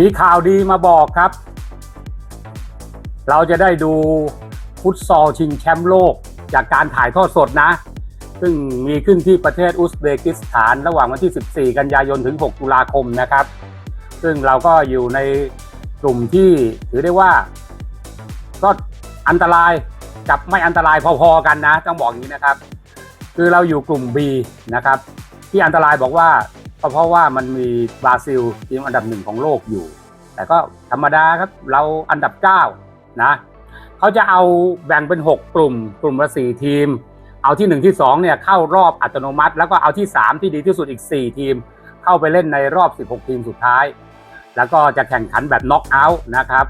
มีข่าวดีมาบอกครับ เราจะได้ดูฟุตซอลชิงแชมป์โลกจากการถ่ายทอดสดนะ ซึ่งมีขึ้นที่ประเทศอุซเบกิสถาน ระหว่างวันที่ 14 กันยายนถึง 6 ตุลาคมนะครับ ซึ่งเราก็อยู่ในกลุ่มที่ถือได้ว่า ก็อันตรายกับไม่อันตรายพอๆกันนะ ต้องบอกอย่างนี้นะครับ คือเราอยู่กลุ่ม B นะครับ ที่อันตรายบอกว่า ก็เพราะว่ามันมีบราซิลทีมอันดับหนึ่งของโลกอยู่ แต่ก็ธรรมดาครับเราอันดับ9นะเขาจะเอาแบ่งเป็น 6 กลุ่ม กลุ่มละ4ทีม เอาที่ 1 ที่2เนี่ยเข้ารอบอัตโนมัติ แล้วก็เอาที่ 3 ที่ดีที่สุดอีก 4 ทีม เข้าไปเล่นในรอบ 16 ทีมสุดท้าย แล้วก็จะแข่งขันแบบน็อกเอาท์นะครับ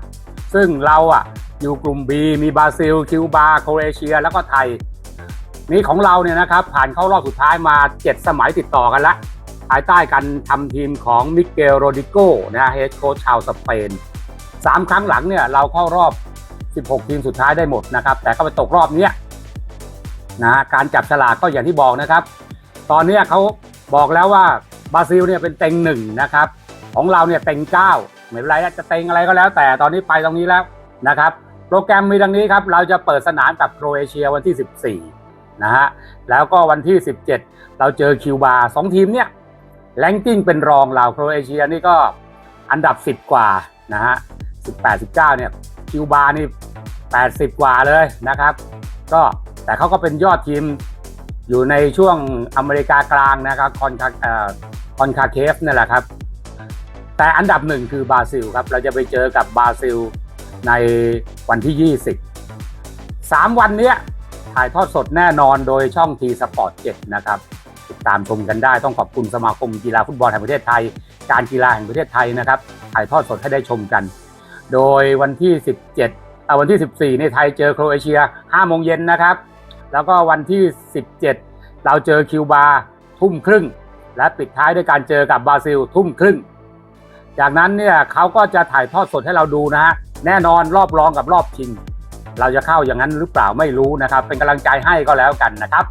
ซึ่งเราอะอยู่กลุ่ม B มีบราซิล คิวบาโครเอเชีย แล้วก็ไทย นี่ของเราเนี่ยนะครับผ่านเข้ารอบสุดท้ายมา 7 สมัยติดต่อกันละ ภายใต้การทำทีมของมิเกลโรดิโกนะเฮดโค้ชชาวสเปนสามครั้งหลังเนี่ยเราเข้ารอบ 16 ทีมสุดท้ายได้หมดนะครับ แต่ก็ไปตกรอบเนี้ยนะการจับฉลากก็อย่างที่บอกนะครับ ตอนนี้เขาบอกแล้วว่าบราซิลเนี่ยเป็นเต็งหนึ่งนะครับ ของเราเนี่ยเต็งเก้าไม่เป็นไรนะจะเต็งอะไรก็แล้ว แต่ตอนนี้ไปตรงนี้แล้วนะครับ โปรแกรมมีดังนี้ครับ เราจะเปิดสนามกับโครเอเชียวันที่ 14นะฮะแล้วก็วันที่ 17 เราเจอคิวบาสองทีมเนี่ย แรงกิ้งเป็นรองเราโครเอเชียนี่ก็อันดับ 10 กว่านะฮะ18 19เนี่ยคิวบานี่ 80 กว่าเลยนะครับ ก็แต่เขาก็เป็นยอดทีมอยู่ในช่วงอเมริกากลางนะครับคอนคาเอ่อคอนคาเคฟนี่แหละครับ แต่อันดับหนึ่งคือบราซิลครับ เราจะไปเจอกับบราซิลในวันที่ 20 3 วันเนี้ยถ่ายทอดสดแน่นอนโดยช่องทีสปอร์ต7นะครับ ติดตามชมกันได้ ต้องขอบคุณสมาคมกีฬาฟุตบอลแห่งประเทศไทย การกีฬาแห่งประเทศไทยนะครับถ่ายทอดสดให้ได้ชมกัน โดยวันที่ 17เอ่อวันที่ 14 ในไทยเจอโครเอเชีย5โมงเย็นนะครับ แล้วก็วันที่ 17 เราเจอคิวบาทุ่มครึ่ง และปิดท้ายด้วยการเจอกับบราซิลทุ่มครึ่ง จากนั้นเนี่ยเขาก็จะถ่ายทอดสดให้เราดูนะฮะแน่นอนรอบรองกับรอบชิง เราจะเข้าอย่างนั้นหรือเปล่าไม่รู้นะครับ เป็นกำลังใจให้ก็แล้วกันนะครับ